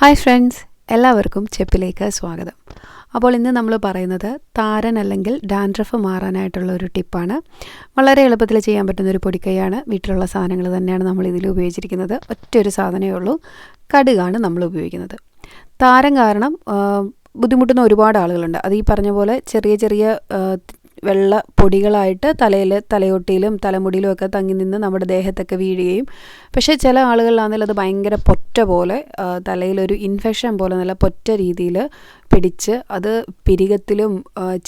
Hi friends എല്ലാവർക്കും ചെപ്പിലേക്ക് സ്വാഗതം. അപ്പോൾ ഇന്ന് നമ്മൾ പറയുന്നത് താരൻ അല്ലെങ്കിൽ ഡാൻഡ്രഫ് മാറാനായിട്ടുള്ള ഒരു ടിപ്പാണ്. വളരെ എളുപ്പത്തിൽ ചെയ്യാൻ പറ്റുന്ന ഒരു പൊടിക്കൈയാണ്. വീട്ടിലുള്ള സാധനങ്ങൾ തന്നെയാണ് നമ്മൾ ഇതിൽ ഉപയോഗിച്ചിരിക്കുന്നത്. ഒറ്റ ഒരു സാധനമേ ഉള്ളൂ. കടുകാണ് നമ്മൾ ഉപയോഗിക്കുന്നത്. താരൻ കാരണം ബുദ്ധിമുട്ടുന്ന ഒരുപാട് ആളുകളുണ്ട്. അത് ഈ പറഞ്ഞ പോലെ ചെറിയ ചെറിയ വെള്ള പൊടികളായിട്ട് തലയിൽ തലയോട്ടിയിലും തലമുടിയിലും ഒക്കെ തങ്ങി നിന്ന് നമ്മുടെ ദേഹത്തൊക്കെ വീഴുകയും. പക്ഷേ ചില ആളുകളിലാണെങ്കിൽ അത് ഭയങ്കര പൊറ്റ പോലെ തലയിലൊരു ഇൻഫെക്ഷൻ പോലെ നല്ല പൊറ്റ രീതിയിൽ പിടിച്ച് അത് പിരികത്തിലും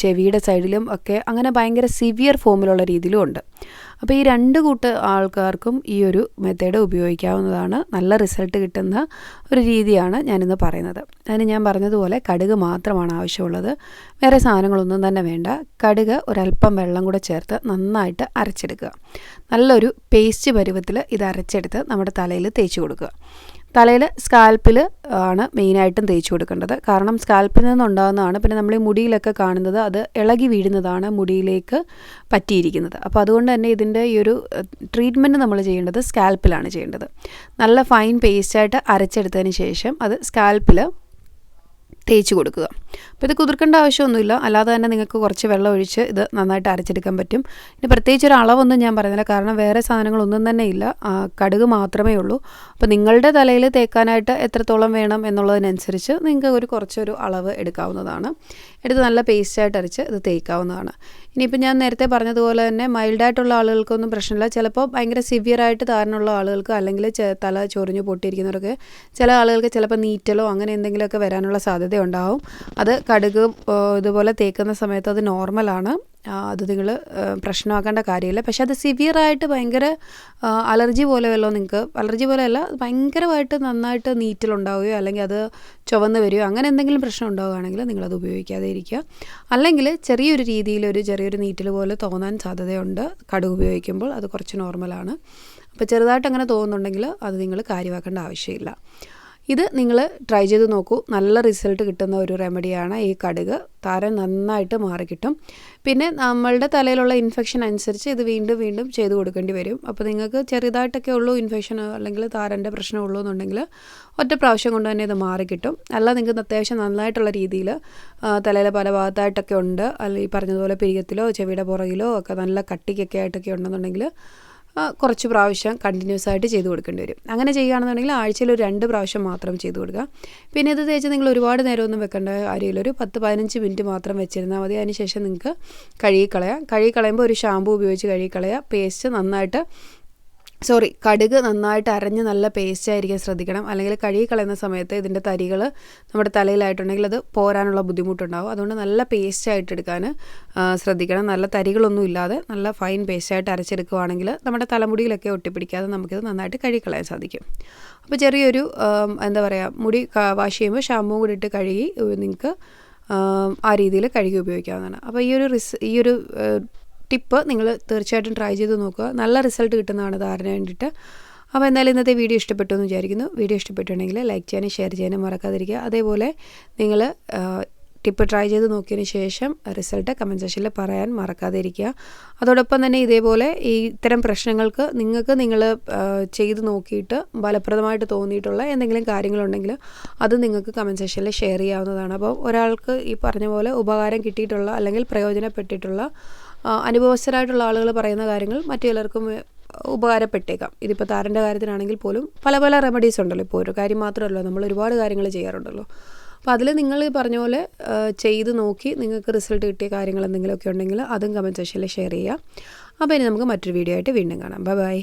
ചെവിയുടെ സൈഡിലും ഒക്കെ അങ്ങനെ ഭയങ്കര സിവിയർ ഫോമിലുള്ള രീതിയിലും ഉണ്ട്. അപ്പോൾ ഈ രണ്ട് കൂട്ട് ആൾക്കാർക്കും ഈ ഒരു മെത്തേഡ് ഉപയോഗിക്കാവുന്നതാണ്. നല്ല റിസൾട്ട് കിട്ടുന്ന ഒരു രീതിയാണ് ഞാനിന്ന് പറയുന്നത്. അതിന് ഞാൻ പറഞ്ഞതുപോലെ കടുക് മാത്രമാണ് ആവശ്യമുള്ളത്. വേറെ സാധനങ്ങളൊന്നും തന്നെ വേണ്ട. കടുക് ഒരല്പം വെള്ളം കൂടെ ചേർത്ത് നന്നായിട്ട് അരച്ചെടുക്കുക. നല്ലൊരു പേസ്റ്റ് പരുവത്തിൽ ഇത് അരച്ചെടുത്ത് നമ്മുടെ തലയിൽ തേച്ച് കൊടുക്കുക. തലയിൽ സ്കാൽപ്പിൽ ആണ് മെയിനായിട്ടും തേച്ച് കൊടുക്കേണ്ടത്. കാരണം സ്കാൽപ്പിൽ നിന്നുണ്ടാകുന്നതാണ്. പിന്നെ നമ്മൾ ഈ മുടിയിലൊക്കെ കാണുന്നത് അത് ഇളകി വീഴുന്നതാണ് മുടിയിലേക്ക് പറ്റിയിരിക്കുന്നത്. അപ്പോൾ അതുകൊണ്ട് തന്നെ ഇതിന്റെ ഈ ഒരു ട്രീറ്റ്മെന്റ് നമ്മൾ ചെയ്യേണ്ടത് സ്കാൽപ്പിലാണ് ചെയ്യേണ്ടത്. നല്ല ഫൈൻ പേസ്റ്റായിട്ട് അരച്ചെടുത്തതിന് ശേഷം അത് സ്കാൽപ്പിൽ തേച്ച് കൊടുക്കുക. അപ്പോൾ ഇത് കുതിർക്കേണ്ട ആവശ്യമൊന്നുമില്ല. അല്ലാതെ തന്നെ നിങ്ങൾക്ക് കുറച്ച് വെള്ളം ഒഴിച്ച് ഇത് നന്നായിട്ട് അരച്ചെടുക്കാൻ പറ്റും. ഇനി പ്രത്യേകിച്ച് ഒരു അളവൊന്നും ഞാൻ പറയുന്നില്ല. കാരണം വേറെ സാധനങ്ങളൊന്നും തന്നെ ഇല്ല. കടുക് മാത്രമേ ഉള്ളൂ. അപ്പോൾ നിങ്ങളുടെ തലയിൽ തേക്കാനായിട്ട് എത്രത്തോളം വേണം എന്നുള്ളതിനനുസരിച്ച് നിങ്ങൾക്ക് ഒരു കുറച്ചൊരു അളവ് എടുക്കാവുന്നതാണ്. എടുത്ത് നല്ല പേസ്റ്റായിട്ട് അരച്ച് ഇത് തേക്കാവുന്നതാണ്. ഇനിയിപ്പോൾ ഞാൻ നേരത്തെ പറഞ്ഞതുപോലെ തന്നെ മൈൽഡായിട്ടുള്ള ആളുകൾക്കൊന്നും പ്രശ്നമില്ല. ചിലപ്പോൾ ഭയങ്കര സിവിയറായിട്ട് താരനുള്ള ആളുകൾക്ക് അല്ലെങ്കിൽ തല ചൊറിഞ്ഞു പൊട്ടിയിരിക്കുന്നവർക്ക് ചില ആളുകൾക്ക് ചിലപ്പോൾ നീറ്റലോ അങ്ങനെ എന്തെങ്കിലുമൊക്കെ വരാനുള്ള സാധ്യത ഉണ്ടാവും അത് കടുക് ഇതുപോലെ തേക്കുന്ന സമയത്ത് അത് നോർമലാണ് അത് നിങ്ങൾ പ്രശ്നമാക്കേണ്ട കാര്യമില്ല. പക്ഷെ അത് സിവിയറായിട്ട് ഭയങ്കര അലർജി പോലെ വല്ലോ നിങ്ങൾക്ക് അലർജി പോലെ അല്ല ഭയങ്കരമായിട്ട് നന്നായിട്ട് നീറ്റിലുണ്ടാവുകയോ അല്ലെങ്കിൽ അത് ചുവന്ന് വരികയോ അങ്ങനെ എന്തെങ്കിലും പ്രശ്നം ഉണ്ടാവുകയാണെങ്കിൽ നിങ്ങളത് ഉപയോഗിക്കാതെ ഇരിക്കുക. അല്ലെങ്കിൽ ചെറിയൊരു രീതിയിൽ ഒരു ചെറിയൊരു നീറ്റിൽ പോലെ തോന്നാൻ സാധ്യതയുണ്ട്. കടുക് ഉപയോഗിക്കുമ്പോൾ അത് കുറച്ച് നോർമലാണ് അപ്പോൾ ചെറുതായിട്ട് അങ്ങനെ തോന്നുന്നുണ്ടെങ്കിൽ അത് നിങ്ങൾ കാര്യമാക്കേണ്ട ആവശ്യമില്ല. ഇത് നിങ്ങൾ ട്രൈ ചെയ്ത് നോക്കൂ. നല്ല റിസൾട്ട് കിട്ടുന്ന ഒരു റെമഡിയാണ് ഈ കടുക്. താരൻ നന്നായിട്ട് മാറിക്കിട്ടും പിന്നെ നമ്മളുടെ തലയിലുള്ള ഇൻഫെക്ഷൻ അനുസരിച്ച് ഇത് വീണ്ടും വീണ്ടും ചെയ്ത് കൊടുക്കേണ്ടി വരും. അപ്പോൾ നിങ്ങൾക്ക് ചെറുതായിട്ടൊക്കെ ഉള്ളൂ ഇൻഫെക്ഷനോ അല്ലെങ്കിൽ താരന്റെ പ്രശ്നമുള്ളൂ എന്നുണ്ടെങ്കിൽ ഒറ്റ പ്രാവശ്യം കൊണ്ട് തന്നെ ഇത് മാറിക്കിട്ടും അല്ല നിങ്ങൾക്ക് അത്യാവശ്യം നന്നായിട്ടുള്ള രീതിയിൽ തലയിലെ പല ഭാഗത്തായിട്ടൊക്കെ ഉണ്ട്. അല്ലെങ്കിൽ ഈ പറഞ്ഞതുപോലെ പിരികത്തിലോ ചെവിയുടെ പുറകിലോ ഒക്കെ നല്ല കട്ടിക്കൊക്കെ ആയിട്ടൊക്കെ ഉണ്ടെന്നുണ്ടെങ്കിൽ കുറച്ച് പ്രാവശ്യം കണ്ടിന്യൂസ് ആയിട്ട് ചെയ്ത് കൊടുക്കേണ്ടി വരും. അങ്ങനെ ചെയ്യുകയാണെന്നുണ്ടെങ്കിൽ ആഴ്ചയിൽ ഒരു രണ്ട് പ്രാവശ്യം മാത്രം ചെയ്ത് കൊടുക്കുക. പിന്നെ ഇത് തേച്ച് നിങ്ങൾ ഒരുപാട് നേരമൊന്നും വെക്കേണ്ട കാര്യമില്ല. ഒരു പത്ത് പതിനഞ്ച് മിനിറ്റ് മാത്രം വെച്ചിരുന്നാൽ മതി. അതിനുശേഷം നിങ്ങൾക്ക് കഴുകിക്കളയാം. കഴുകിക്കളയുമ്പോൾ ഒരു ഷാമ്പു ഉപയോഗിച്ച് കഴുകിക്കളയുക. പേസ്റ്റ് നന്നായിട്ട് സോറി കടുക് നന്നായിട്ട് അരഞ്ഞ് നല്ല പേസ്റ്റ് ആയിരിക്കാൻ ശ്രദ്ധിക്കണം. അല്ലെങ്കിൽ കഴുകി കളയുന്ന സമയത്ത് ഇതിന്റെ തരികൾ നമ്മുടെ തലയിലായിട്ടുണ്ടെങ്കിൽ അത് പോരാനുള്ള ബുദ്ധിമുട്ടുണ്ടാവും. അതുകൊണ്ട് നല്ല പേസ്റ്റ് ആയിട്ട് എടുക്കാൻ ശ്രദ്ധിക്കണം. നല്ല തരികളൊന്നും ഇല്ലാതെ നല്ല ഫൈൻ പേസ്റ്റ് ആയിട്ട് അരച്ചെടുക്കുകയാണെങ്കിൽ നമ്മുടെ തലമുടിയിലൊക്കെ ഒട്ടിപ്പിടിക്കാതെ നമുക്കിത് നന്നായിട്ട് കഴുകി കളയാൻ സാധിക്കും. അപ്പോൾ ചെറിയൊരു എന്താ പറയുക മുടി വാഷ് ചെയ്യുമ്പോൾ ഷാമ്പൂ കൂടി ഇട്ട് കഴുകി നിങ്ങൾക്ക് ആ രീതിയിൽ കഴുകി ഉപയോഗിക്കാവുന്നതാണ്. അപ്പോൾ ഈ ഒരു റിസ് ഈ ഒരു ടിപ്പ് നിങ്ങൾ തീർച്ചയായിട്ടും ട്രൈ ചെയ്ത് നോക്കുക. നല്ല റിസൾട്ട് കിട്ടുന്നതാണ് ധാരണ വേണ്ടിയിട്ട്. അപ്പോൾ എന്തായാലും ഇന്നത്തെ വീഡിയോ ഇഷ്ടപ്പെട്ടു എന്ന് വിചാരിക്കുന്നു. വീഡിയോ ഇഷ്ടപ്പെട്ടുണ്ടെങ്കിൽ ലൈക്ക് ചെയ്യാനും ഷെയർ ചെയ്യാനും മറക്കാതിരിക്കുക. അതേപോലെ നിങ്ങൾ ടിപ്പ് ട്രൈ ചെയ്ത് നോക്കിയതിന് ശേഷം റിസൾട്ട് കമന്റ് സെക്ഷനിൽ പറയാൻ മറക്കാതിരിക്കുക. അതോടൊപ്പം തന്നെ ഇതേപോലെ ഈ ഇത്തരം പ്രശ്നങ്ങൾക്ക് നിങ്ങൾക്ക് നിങ്ങൾ ചെയ്ത് നോക്കിയിട്ട് ഫലപ്രദമായിട്ട് തോന്നിയിട്ടുള്ള എന്തെങ്കിലും കാര്യങ്ങളുണ്ടെങ്കിൽ അത് നിങ്ങൾക്ക് കമന്റ് സെക്ഷനിൽ ഷെയർ ചെയ്യാവുന്നതാണ്. അപ്പോൾ ഒരാൾക്ക് ഈ പറഞ്ഞ പോലെ ഉപകാരം കിട്ടിയിട്ടുള്ള അല്ലെങ്കിൽ പ്രയോജനപ്പെട്ടിട്ടുള്ള അനുഭവസ്ഥരായിട്ടുള്ള ആളുകൾ പറയുന്ന കാര്യങ്ങൾ മറ്റു ചിലർക്കും ഉപകാരപ്പെട്ടേക്കാം. ഇതിപ്പോൾ താരന്റെ കാര്യത്തിനാണെങ്കിൽ പോലും പല പല റെമഡീസ് ഉണ്ടല്ലോ. ഇപ്പോൾ ഒരു കാര്യം മാത്രമല്ലോ നമ്മൾ ഒരുപാട് കാര്യങ്ങൾ ചെയ്യാറുണ്ടല്ലോ. അപ്പോൾ അതിൽ നിങ്ങൾ പറഞ്ഞ പോലെ ചെയ്ത് നോക്കി നിങ്ങൾക്ക് റിസൾട്ട് കിട്ടിയ കാര്യങ്ങൾ എന്തെങ്കിലുമൊക്കെ ഉണ്ടെങ്കിൽ അതും കമന്റ് സെക്ഷനിൽ ഷെയർ ചെയ്യുക അപ്പോൾ ഇനി നമുക്ക് മറ്റൊരു വീഡിയോ ആയിട്ട് വീണ്ടും കാണാം. Bye bye